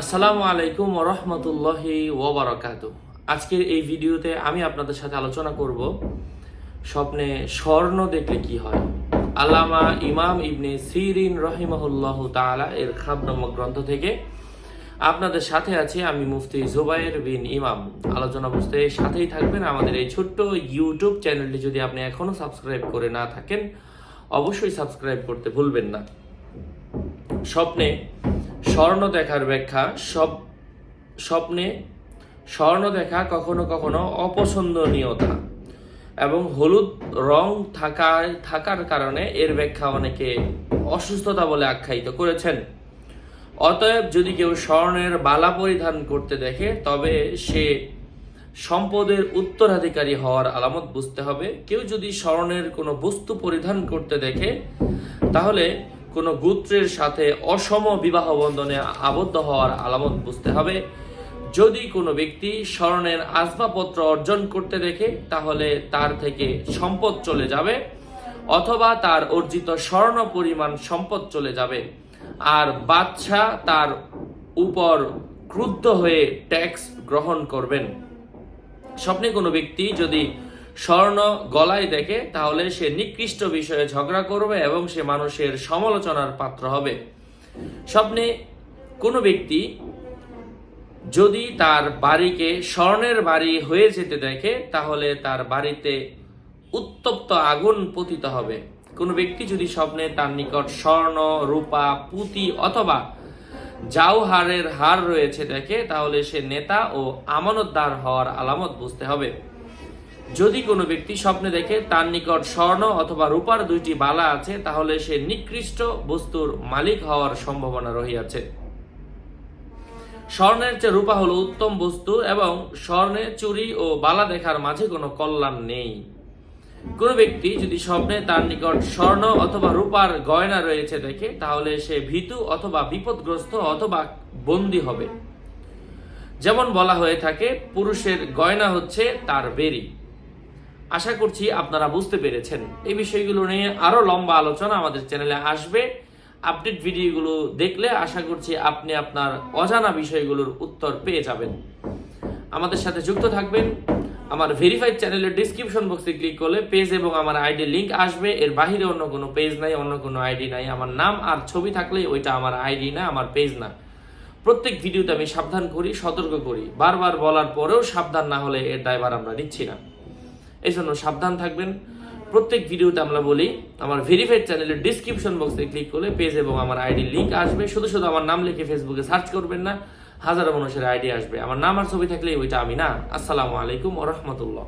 আসসালামু আলাইকুম ওরহমতুল্লাহি ওবরাকাত আজকের এই ভিডিওতে আমি আপনাদের সাথে আলোচনা করব স্বপ্নে স্বর্ণ দেখলে কি হয়? আল্লামা ইমাম ইবনে সিরিন রহিমাহুল্লাহ তাআলা এর খাব নামক গ্রন্থ থেকে আপনাদের সাথে আছি আমি মুফতি জুবাইর বিন ইমাম। আলোচনা বুঝতে সাথেই থাকবেন আমাদের এই ছোট্ট ইউটিউব চ্যানেলটি যদি আপনি এখনও সাবস্ক্রাইব করে না থাকেন, অবশ্যই সাবস্ক্রাইব করতে ভুলবেন না। স্বপ্নে স্বর্ণ দেখার ব্যাখ্যা, সব স্বপ্নে স্বর্ণ দেখা কখনো কখনো অপছন্দনীয়তা এবং হলুদ রং থাকায়, থাকার কারণে এর ব্যাখ্যা অনেকে অসুস্থতা বলে আখ্যায়িত করেছেন। অতএব যদি কেউ স্বর্ণের বালা পরিধান করতে দেখে, তবে সে সম্পদের উত্তরাধিকারী হওয়ার আলামত বুঝতে হবে। কেউ যদি স্বর্ণের কোনো বস্তু পরিধান করতে দেখে, তাহলে কোনো গোত্রের সাথে অসম বিবাহ বন্ধনে আবদ্ধ হওয়ার আলামত বুঝতে হবে। যদি কোনো ব্যক্তি স্বর্ণের আসবাবপত্র অর্জন করতে দেখে, তাহলে তার থেকে সম্পদ চলে যাবে অথবা তার অর্জিত স্বর্ণ পরিমাণ সম্পদ চলে যাবে। আর বাদশাহ তার উপর ক্রুদ্ধ হয়ে ট্যাক্স গ্রহণ করবেন। স্বপ্নে কোনো ব্যক্তি যদি স্বর্ণ গলায় দেখে, তাহলে সে নিকৃষ্ট বিষয়ে ঝগড়া করবে এবং সে মানুষের সমালোচনার পাত্র হবে। স্বপ্নে কোনো ব্যক্তি যদি তার বাড়িকে স্বর্ণের বাড়ি হয়ে যেতে দেখে, তাহলে তার বাড়িতে উত্তপ্ত আগুন পতিত হবে। কোনো ব্যক্তি যদি স্বপ্নে তার নিকট স্বর্ণ, রূপা, পুঁতি অথবা জাউহারের হার রয়েছে দেখে, তাহলে সে নেতা ও আমানতদার হওয়ার আলামত বুঝতে হবে। যদি কোনো ব্যক্তি স্বপ্নে দেখে তার নিকট স্বর্ণ অথবা রূপার দুইটি বালা আছে, তাহলে সে নিকৃষ্ট বস্তুর মালিক হওয়ার সম্ভাবনা রহিয়াছে। স্বর্ণের চেয়ে রূপা হলো উত্তম বস্তু এবং স্বর্ণে চুরি ও বালা দেখার মাঝে কোনো কল্যাণ নেই। কোনো ব্যক্তি যদি স্বপ্নে তার নিকট স্বর্ণ অথবা রূপার গয়না রয়েছে দেখে, তাহলে সে ভীতু অথবা বিপদগ্রস্ত অথবা বন্দী হবে। যেমন বলা হয়ে থাকে, পুরুষের গয়না হচ্ছে তার বেরি আশা করছি আপনারা বুঝতে পেরেছেন। এই বিষয়গুলো নিয়ে আরও লম্বা আলোচনা আমাদের চ্যানেলে আসবে। আপডেট ভিডিওগুলো দেখলে আশা করছি আপনি আপনার অজানা বিষয়গুলোর উত্তর পেয়ে যাবেন। আমাদের সাথে যুক্ত থাকবেন আমার ভেরিফাইড চ্যানেলের ডিসক্রিপশন বক্সে ক্লিক করলে পেজ এবং আমার আইডি লিংক আসবে। এর বাইরে অন্য কোনো পেজ নাই, অন্য কোনো আইডি নাই। আমার নাম আর ছবি থাকলে ওইটা আমার আইডি না, আমার পেজ না। প্রত্যেক ভিডিওতে আমি সাবধান করি, সতর্ক করি। বারবার বলার পরেও সাবধান না হলে এর দায়ভার আমরা নিচ্ছি না। এই জন্য সাবধান থাকবেন। প্রত্যেক ভিডিওতে আমরা বলি, আমার ভেরিফাইড চ্যানেলের ডিসক্রিপশন বক্সে ক্লিক করলে পেজ এবং আমার আইডি লিঙ্ক আসবে। শুধু শুধু আমার নাম লিখে ফেসবুকে সার্চ করবেন না, হাজারো মানুষের আইডি আসবে। আমার নাম আর ছবি থাকলে ওইটা আমি না। আসসালামু আলাইকুম ও রহমতুল্লাহ।